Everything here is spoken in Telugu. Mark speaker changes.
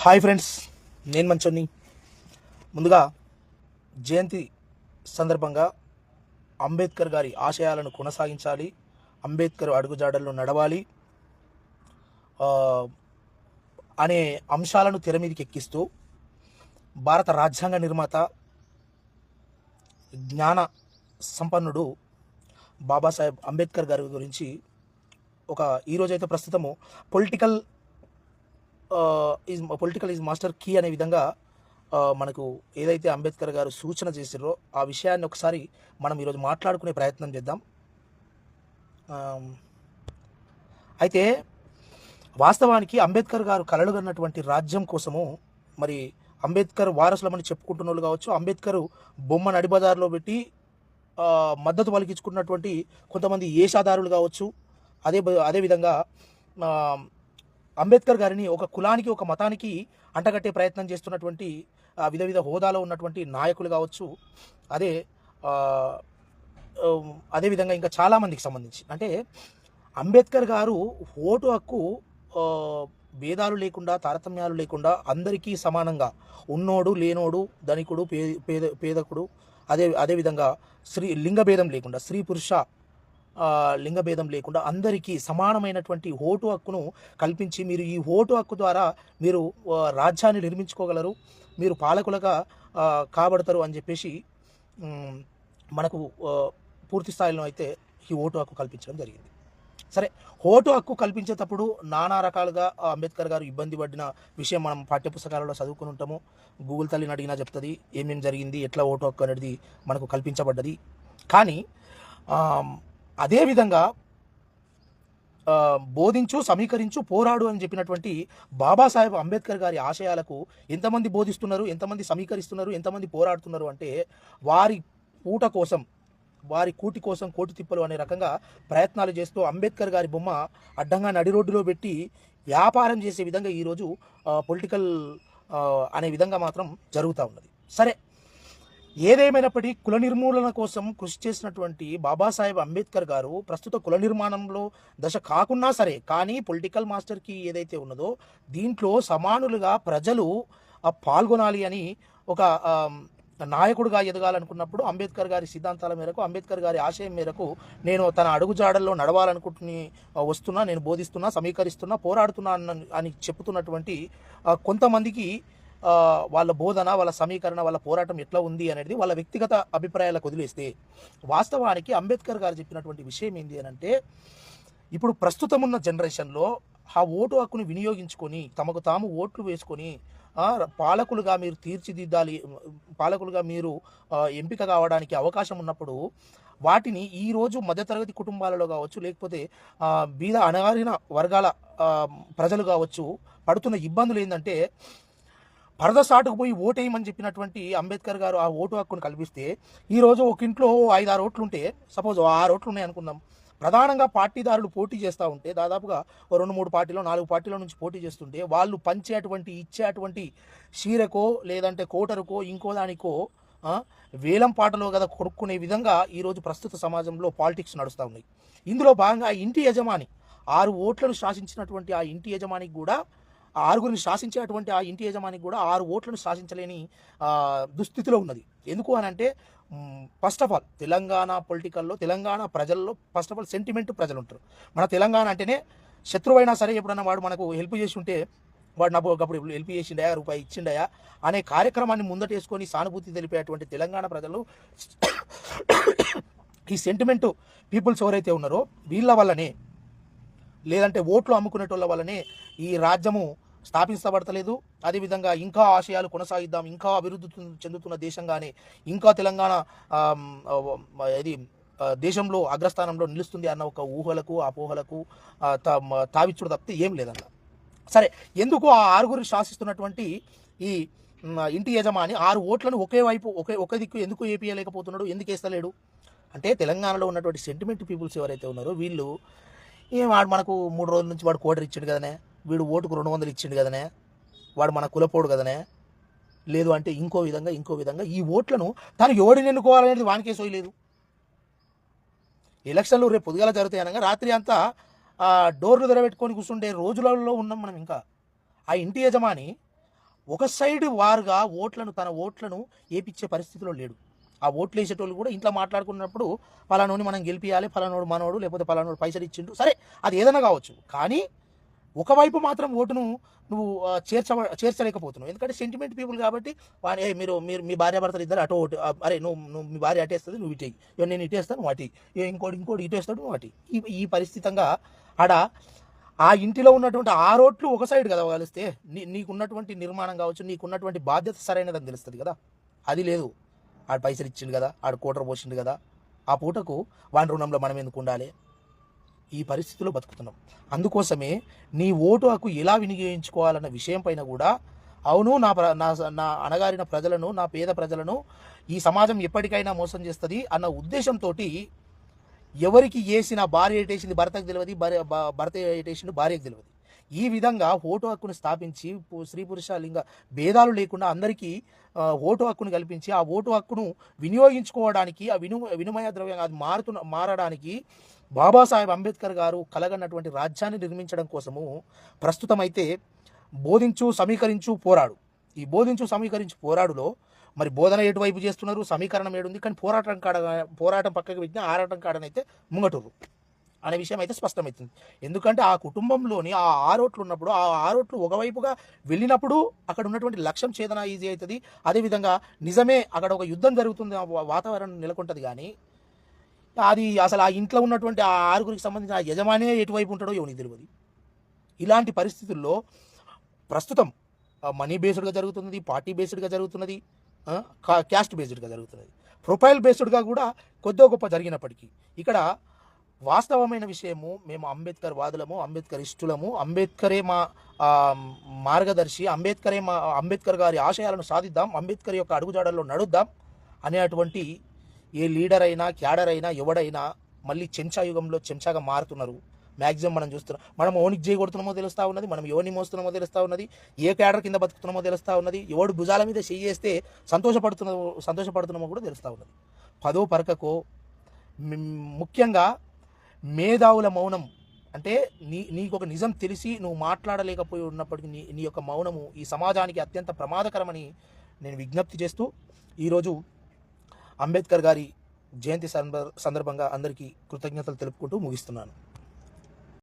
Speaker 1: హాయ్ ఫ్రెండ్స్ నేను మంచోని ముందుగా జయంతి సందర్భంగా అంబేద్కర్ గారి ఆశయాలను కొనసాగించాలి అంబేద్కర్ అడుగుజాడల్లో నడవాలి అనే అంశాలను తెర మీదకి ఎక్కిస్తూ భారత రాజ్యాంగ నిర్మాత జ్ఞాన సంపన్నుడు బాబాసాహెబ్ అంబేద్కర్ గారి గురించి ఒక ఈరోజైతే ప్రస్తుతము political is political is master key అనే విధంగా మనకు ఏదైతే అంబేద్కర్ గారు సూచన చేసిరో ఆ విషయాన్ని ఒకసారి మనం ఈరోజు మాట్లాడుకునే ప్రయత్నం చేద్దాం. అయితే వాస్తవానికి అంబేద్కర్ గారు కలలుగన్నటువంటి రాజ్యం కోసము మరి అంబేద్కర్ వారసులమని చెప్పుకుంటున్న వాళ్ళు కావచ్చు అంబేద్కర్ బొమ్మ నడిబజార్లో పెట్టి మద్దతు పలికించుకున్నటువంటి కొంతమంది ఏషాదారులు కావచ్చు అదే అదేవిధంగా అంబేద్కర్ గారిని ఒక కులానికి ఒక మతానికి అంటగట్టే ప్రయత్నం చేస్తున్నటువంటి విధ వివిధ వివిధ హోదాలో ఉన్నటువంటి నాయకులు కావచ్చు. అదే అదేవిధంగా ఇంకా చాలామందికి సంబంధించి. అంటే అంబేద్కర్ గారు ఓటు హక్కు భేదాలు లేకుండా తారతమ్యాలు లేకుండా అందరికీ సమానంగా ఉన్నోడు లేనోడు ధనికుడు పేద పేద పేదకుడు అదే అదేవిధంగా స్త్రీ లింగభేదం లేకుండా స్త్రీ పురుష లింగభేదం లేకుండా అందరికీ సమానమైనటువంటి ఓటు హక్కును కల్పించి మీరు ఈ ఓటు హక్కు ద్వారా మీరు రాజ్యాన్ని నిర్మించుకోగలరు మీరు పాలకులుగా కాబడతారు అని చెప్పేసి మనకు పూర్తి స్థాయిలో అయితే ఈ ఓటు హక్కు కల్పించడం జరిగింది. సరే ఓటు హక్కు కల్పించేటప్పుడు నానా రకాలుగా అంబేద్కర్ గారు ఇబ్బంది పడిన విషయం మనం పాఠ్యపుస్తకాలలో చదువుకుని ఉంటాము. గూగుల్ తల్లిని అడిగినా చెప్తుంది ఏమేమి జరిగింది ఎట్లా ఓటు హక్కు అనేది మనకు కల్పించబడ్డది. కానీ అదేవిధంగా బోధించు సమీకరించు పోరాడు అని చెప్పినటువంటి బాబాసాహెబ్ అంబేద్కర్ గారి ఆశయాలకు ఎంతమంది బోధిస్తున్నారు ఎంతమంది సమీకరిస్తున్నారు ఎంతమంది పోరాడుతున్నారు అంటే వారి పూట కోసం వారి కూటి కోసం కోటి తిప్పలు అనే రకంగా ప్రయత్నాలు చేస్తూ అంబేద్కర్ గారి బొమ్మ అడ్డంగా నడి రోడ్డులో పెట్టి వ్యాపారం చేసే విధంగా ఈరోజు పొలిటికల్ అనే విధంగా మాత్రం జరుగుతూ ఉన్నది. సరే ఏదేమైనప్పటికీ కుల నిర్మూలన కోసం కృషి చేసినటువంటి బాబాసాహెబ్ అంబేద్కర్ గారు ప్రస్తుత కుల నిర్మాణంలో దశ కాకున్నా సరే కానీ పొలిటికల్ మాస్టర్కి ఏదైతే ఉన్నదో దీంట్లో సమానులుగా ప్రజలు పాల్గొనాలి అని ఒక నాయకుడిగా ఎదగాలనుకున్నప్పుడు అంబేద్కర్ గారి సిద్ధాంతాల మేరకు అంబేద్కర్ గారి ఆశయం మేరకు నేను తన అడుగుజాడల్లో నడవాలనుకుంటుని వస్తున్నా నేను బోధిస్తున్నా సమీకరిస్తున్నా పోరాడుతున్నా అని చెప్తున్నటువంటి కొంతమందికి వాళ్ళ బోధన వాళ్ళ సమీకరణ వాళ్ళ పోరాటం ఎట్లా ఉంది అనేది వాళ్ళ వ్యక్తిగత అభిప్రాయాలకు వదిలేస్తే వాస్తవానికి అంబేద్కర్ గారు చెప్పినటువంటి విషయం ఏంటి అని అంటే ఇప్పుడు ప్రస్తుతం ఉన్న జనరేషన్లో ఆ ఓటు హక్కును వినియోగించుకొని తమకు తాము ఓట్లు వేసుకొని పాలకులుగా మీరు తీర్చిదిద్దాలి పాలకులుగా మీరు ఎంపిక కావడానికి అవకాశం ఉన్నప్పుడు వాటిని ఈరోజు మధ్యతరగతి కుటుంబాలలో కావచ్చు లేకపోతే బీద అణగారిన వర్గాల ప్రజలు కావచ్చు పడుతున్న ఇబ్బందులు ఏంటంటే పరద సాటుకు పోయి ఓటేయమని చెప్పినటువంటి అంబేద్కర్ గారు ఆ ఓటు హక్కును కల్పిస్తే ఈరోజు ఒక ఇంట్లో ఐదు ఆరు ఓట్లు ఉంటే సపోజ్ ఆరు ఓట్లు ఉన్నాయి అనుకుందాం. ప్రధానంగా పార్టీదారులు పోటీ చేస్తూ ఉంటే దాదాపుగా రెండు మూడు పార్టీలో నాలుగు పార్టీల నుంచి పోటీ చేస్తుంటే వాళ్ళు పంచేటువంటి ఇచ్చేటువంటి చీరకో లేదంటే కోటరుకో ఇంకో దానికో వేలం పాటలో కదా కొనుక్కునే విధంగా ఈరోజు ప్రస్తుత సమాజంలో పాలిటిక్స్ నడుస్తూ ఉన్నాయి. ఇందులో భాగంగా ఇంటి యజమాని ఆరు ఓట్లను శాసించినటువంటి ఆ ఇంటి యజమానికి కూడా ఆరుగురిని శాసించేటువంటి ఆ ఇంటి యజమానికి కూడా ఆరు ఓట్లను శాసించలేని దుస్థితిలో ఉన్నది. ఎందుకు అని అంటే ఫస్ట్ ఆఫ్ ఆల్ తెలంగాణ పొలిటికల్లో తెలంగాణ ప్రజల్లో ఫస్ట్ ఆఫ్ ఆల్ సెంటిమెంట్ ప్రజలు ఉంటారు మన తెలంగాణ అంటేనే శత్రువైనా సరే ఎప్పుడన్నా వాడు మనకు హెల్ప్ చేసి ఉంటే వాడు నాకు ఒకప్పుడు హెల్ప్ చేసిండయా రూపాయి ఇచ్చిండయా అనే కార్యక్రమాన్ని ముందటేసుకొని సానుభూతి తెలిపేటువంటి తెలంగాణ ప్రజలు ఈ సెంటిమెంటు పీపుల్స్ ఎవరైతే ఉన్నారో వీళ్ళ వల్లనే లేదంటే ఓట్లు అమ్ముకునేటోళ్ళ వల్లనే ఈ రాజ్యము స్థాపించబడతలేదు. అదేవిధంగా ఇంకా ఆశయాలు కొనసాగిద్దాం ఇంకా అభివృద్ధి చెందుతున్న దేశంగానే ఇంకా తెలంగాణ ఇది దేశంలో అగ్రస్థానంలో నిలుస్తుంది అన్న ఒక ఊహలకు అపోహలకు తా- తావిచ్చుడు తప్పితే ఏం లేదన్న. సరే ఎందుకు ఆ ఆరుగురు శాసిస్తున్నటువంటి ఈ ఇంటి యజమాని ఆరు ఓట్లను ఒకే వైపు ఒకే ఒక దిక్కు ఎందుకు ఏపీయలేకపోతున్నాడు ఎందుకు వేస్తలేడు అంటే తెలంగాణలో ఉన్నటువంటి సెంటిమెంట్ పీపుల్స్ ఎవరైతే ఉన్నారో వీళ్ళు ఏం వాడు మనకు మూడు రోజుల నుంచి వాడు కోటర్ ఇచ్చిండు కదనే? వీడు ఓటుకు రెండు వందలు ఇచ్చిండు కదనే? వాడు మన కులపోడు కదనే? లేదు అంటే ఇంకో విధంగా ఇంకో విధంగా ఈ ఓట్లను తను ఎవడిని ఎన్నుకోవాలనేది వానికే సోయలేదు ఎలక్షన్లు రేపు పొద్దుగాల జరుగుతాయి అనగా రాత్రి అంతా ఆ డోర్లు తెరబెట్టుకొని కూర్చుండే రోజులలో ఉన్నాం మనం ఇంకా. ఆ ఇంటి యజమాని ఒక సైడ్ వారుగా ఓట్లను తన ఓట్లను ఏపిచ్చే పరిస్థితిలో లేడు. ఆ ఓట్లు వేసేటోళ్ళు కూడా ఇంట్లో మాట్లాడుకున్నప్పుడు పలానోని మనం గెలిపియాలి ఫలానోడు మనోడు లేకపోతే ఫలానోడు పైసలు ఇచ్చిండు. సరే అది ఏదైనా కావచ్చు. కానీ ఒకవైపు మాత్రం ఓటును నువ్వు చేర్చ చేర్చలేకపోతున్నావు. ఎందుకంటే సెంటిమెంట్ పీపుల్ కాబట్టి వాని "ఏ, మీరు మీరు మీ భార్య భర్తలు ఇద్దరు అటు ఓటు అరే నువ్వు నువ్వు మీ భార్య అటేస్తుంది నువ్వు ఇటు ఇక నేను ఇటేస్తాను వాటి ఇంకోటి ఇంకోటి ఇటేస్తాడు నువ్వు వాటి ఈ ఈ పరిస్థితంగా ఆడ ఆ ఇంటిలో ఉన్నటువంటి ఆ రోట్లు ఒక సైడ్ కదా కలిస్తే నీ నీకున్నటువంటి నిర్మాణం కావచ్చు నీకున్నటువంటి బాధ్యత సరైనదని తెలుస్తుంది కదా. అది లేదు. ఆడు పైసలు ఇచ్చిండు కదా ఆడు కోటర్ పోసిండు కదా ఆ పూటకు వాని రుణంలో మనం ఎందుకు ఉండాలి? ఈ పరిస్థితిలో బతుకుతున్నాం. అందుకోసమే నీ ఓటు హక్కు ఎలా వినియోగించుకోవాలన్న విషయం పైన కూడా అవును నా ప్ర నా నా అణగారిన ప్రజలను నా పేద ప్రజలను ఈ సమాజం ఎప్పటికైనా మోసం చేస్తుంది అన్న ఉద్దేశంతో ఎవరికి వేసిన భార్య ఏటేసింది భర్తకు తెలియదు భార్య భ- భర్త ఏటేసింది భార్యకు తెలియదు ఈ విధంగా ఓటు హక్కును స్థాపించి స్త్రీ పురుష లింగ భేదాలు లేకుండా అందరికీ ఓటు హక్కును కల్పించి ఆ ఓటు హక్కును వినియోగించుకోవడానికి ఆ విను వినిమయ ద్రవ్యంగా అది మారుతున్న మారడానికి బాబాసాహెబ్ అంబేద్కర్ గారు కలగన్నటువంటి రాజ్యాన్ని నిర్మించడం కోసము ప్రస్తుతమైతే బోధించు సమీకరించు పోరాడు. ఈ బోధించు సమీకరించు పోరాడులో మరి బోధన ఎటువైపు చేస్తున్నారు? సమీకరణం ఏడుంది. కానీ పోరాటం కాడ పోరాటం పక్కకు పెట్టిన ఆరాటం కాడనైతే ముంగటూరు. అనే విషయం అయితే స్పష్టమవుతుంది. ఎందుకంటే ఆ కుటుంబంలోని ఆ ఆరోట్లు ఉన్నప్పుడు ఆ ఆరోట్లు ఒకవైపుగా వెళ్ళినప్పుడు అక్కడ ఉన్నటువంటి లక్ష్యం ఛేదన ఈజీ అవుతుంది. అదేవిధంగా నిజమే అక్కడ ఒక యుద్ధం జరుగుతుంది ఆ వాతావరణం నెలకొంటుంది కానీ అది అసలు ఆ ఇంట్లో ఉన్నటువంటి ఆ ఆరుగురికి సంబంధించిన ఆ యజమానే ఎటువైపు ఉంటాడో ఎవరికి తెలియదు ఇలాంటి పరిస్థితుల్లో ప్రస్తుతం మనీ బేస్డ్గా జరుగుతున్నది పార్టీ బేస్డ్గా జరుగుతున్నది కా- క్యాస్ట్ బేస్డ్గా జరుగుతున్నది. ప్రొఫైల్ బేస్డ్గా కూడా కొద్దో గొప్ప జరిగినప్పటికీ ఇక్కడ వాస్తవమైన విషయము మేము అంబేద్కర్ వాదులము అంబేద్కర్ ఇష్టులము అంబేద్కరే మా మార్గదర్శి అంబేద్కరే మా అంబేద్కర్ గారి ఆశయాలను సాధిద్దాం అంబేద్కర్ యొక్క అడుగుజాడల్లో నడుద్దాం అనేటువంటి ఏ లీడర్ అయినా క్యాడర్ అయినా ఎవడైనా మళ్ళీ చెంచా యుగంలో చెంచాగా మారుతున్నారు. మ్యాక్సిమం మనం చూస్తున్నాం మనం ఓనికి చేయగొడుతున్నామో తెలుస్తూ ఉన్నది మనం ఎవరిని మోస్తున్నామో తెలుస్తూ ఉన్నది ఏ క్యాడర్ కింద బతుకుతున్నామో తెలుస్తూ ఉన్నది ఎవడు భుజాల మీద చెయ్యి సంతోషపడుతున్న సంతోషపడుతున్నామో కూడా తెలుస్తూ ఉన్నది. పదో పరకకో ముఖ్యంగా మేధావుల మౌనం. అంటే నీ నీకు ఒక నిజం తెలిసి నువ్వు మాట్లాడలేకపోయి ఉన్నప్పటికీ నీ నీ యొక్క మౌనము ఈ సమాజానికి అత్యంత ప్రమాదకరమని నేను విజ్ఞప్తి చేస్తూ ఈరోజు అంబేద్కర్ గారి జయంతి సందర్భ- సందర్భంగా అందరికీ కృతజ్ఞతలు తెలుపుకుంటూ ముగిస్తున్నాను.